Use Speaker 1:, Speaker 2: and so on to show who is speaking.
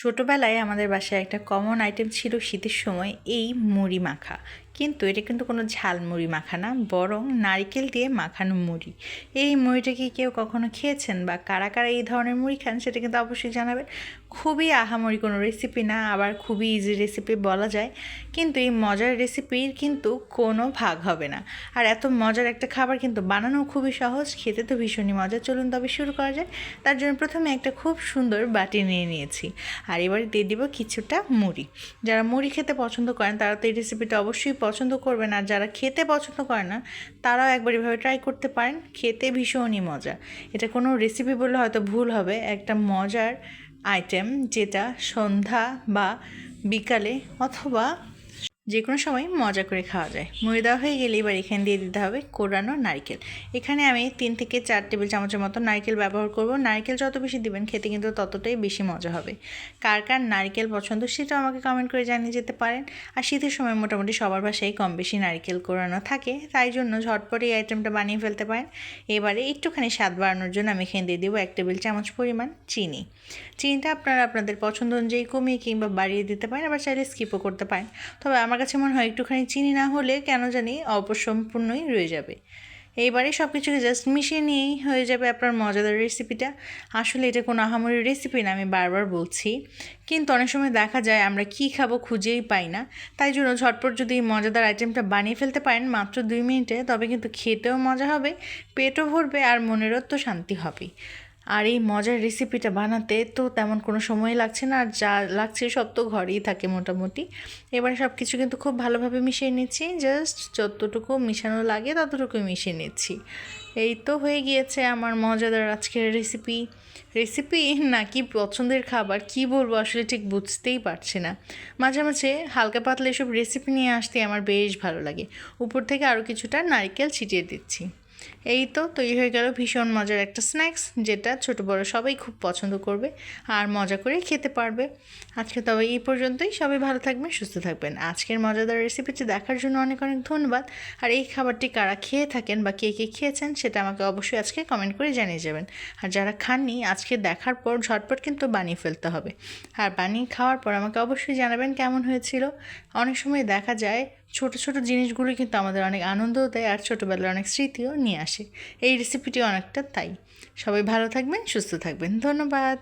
Speaker 1: ছোটোবেলায় আমাদের বাসায় একটা কমন আইটেম ছিল শীতের সময় এই মুড়ি মাখা। কিন্তু এটা কিন্তু কোনো ঝাল মুড়ি মাখা না বরং নারকেল দিয়ে মাখানো মুড়ি। এই মুড়িটা কি কেউ কখনো খেয়েছেন? বা কারা কারা এই ধরনের মুড়ি খান সেটা কিন্তু অবশ্যই জানাবেন। খুবই আহামরি কোনো রেসিপি না, আবার খুবই ইজি রেসিপি বলা যায়। কিন্তু এই মজার রেসিপির কিন্তু কোনো ভাগ হবে না। আর এত মজার একটা খাবার কিন্তু বানানো খুবই সহজ, খেতে তো ভীষণই মজা। চলুন তবে শুরু করা যায় তার জন্য প্রথমে একটা খুব সুন্দর বাটি নিয়ে নিয়েছি। আর এবার দিয়ে দিব কিছুটা মুড়ি। যারা মুড়ি খেতে পছন্দ করেন, তারা তো এই রেসিপিটা অবশ্যই পছন্দ করবেন আর যারা খেতে পছন্দ করে না, তারাও একবার এভাবে ট্রাই করতে পারেন। খেতে ভীষণই মজা। এটা কোনো রেসিপি বললে হয়তো ভুল হবে। একটা মজার আইটেম যেটা সন্ধ্যা বা বিকালে অথবা যে কোনো সময় মজা করে খাওয়া যায়। মুড়ি দেওয়া হয়ে গেলে এবার এখানে দিয়ে দিতে হবে কোরানো নারকেল। এখানে আমি তিন থেকে চার টেবিল চামচের মতো নারকেল ব্যবহার করব। নারকেল যত বেশি দিবেন, খেতে কিন্তু ততটাই বেশি মজা হবে। কার কার নারকেল পছন্দ সেটাও আমাকে কমেন্ট করে জানিয়ে যেতে পারেন। আর শীতের সময় মোটামুটি সবার বাসায় কম বেশি নারকেল কোরানো থাকে। তাই জন্য ঝটপট এই আইটেমটা বানিয়ে ফেলতে পারেন। এবারে একটুখানি স্বাদ বাড়ানোর জন্য আমি এখানে দিয়ে দেবো এক টেবিল চামচ পরিমাণ চিনি। চিনিটা আপনারা আপনাদের পছন্দ অনুযায়ী কমিয়ে কিংবা বাড়িয়ে দিতে পারেন, আবার চাইলে স্কিপও করতে পারেন। তবে আমার কাছে মনে হয় একটুখানি চিনি না হলে কেন জানি অপসম্পূর্ণই রয়ে যাবে। এইবারে সব কিছুকে জাস্ট মিশিয়ে নিয়েই হয়ে যাবে আপনার মজাদার রেসিপিটা আসলে এটা কোনো আহামরি রেসিপি না, আমি বারবার বলছি। কিন্তু অনেক সময় দেখা যায় আমরা কি খাব খুঁজেই পাই না। তাই জন্য ঝটপট যদি মজাদার আইটেমটা বানিয়ে ফেলতে পারেন মাত্র দুই মিনিটে, তবে কিন্তু খেতেও মজা হবে, পেটও ভরবে আর মনেরও তো শান্তি হবেই আর এই মজার রেসিপিটা বানাতে তো তেমন কোনো সময় লাগছে না, আর যা লাগছে সব তো ঘরেই থাকে মোটামুটি। এবার সব কিছু কিন্তু খুব ভালোভাবে মিশিয়ে নিচ্ছি জাস্ট যতটুকু মিশানো লাগে ততটুকুই মিশিয়ে নিচ্ছি। এই তো হয়ে গিয়েছে আমার মজাদার আজকের রেসিপি রেসিপি নাকি পছন্দের খাবার, কি বলব আসলে ঠিক বুঝতেই পারছি না। মাঝে মাঝে হালকা পাতলা এসব রেসিপি নিয়ে আসতে আমার বেশ ভালো লাগে। উপর থেকে আরও কিছুটা নারকেল ছিটিয়ে দিচ্ছি। এই তো তৈরি হয়ে গেল ভীষণ মজার একটা স্ন্যাক্স, যেটা ছোট বড় সবাই খুব পছন্দ করবে আর মজা করে খেতে পারবে। আজকে তবে এই পর্যন্তই, সবাই ভালো থাকবেন, সুস্থ থাকবেন। আজকের মজাদার রেসিপিটি দেখার জন্য অনেক অনেক ধন্যবাদ। আর এই খাবারটি কারা খেয়ে থাকেন বা কে কে খেয়েছেন সেটা আমাকে অবশ্যই আজকে কমেন্ট করে জানিয়ে যাবেন। আর যারা খাননি, আজকে দেখার পর ঝটপট কিন্তু বানিয়ে ফেলতে হবে। আর বানিয়ে খাওয়ার পর আমাকে অবশ্যই জানাবেন কেমন হয়েছিল। অনেক সময় দেখা যায় ছোট ছোট জিনিসগুলো কিন্তু আমাদের অনেক আনন্দও দেয় আর ছোটোবেলার অনেক স্মৃতিও নিয়ে আসে। এই রেসিপিটি অনেকটা তাই। সবাই ভালো থাকবেন, সুস্থ থাকবেন। ধন্যবাদ।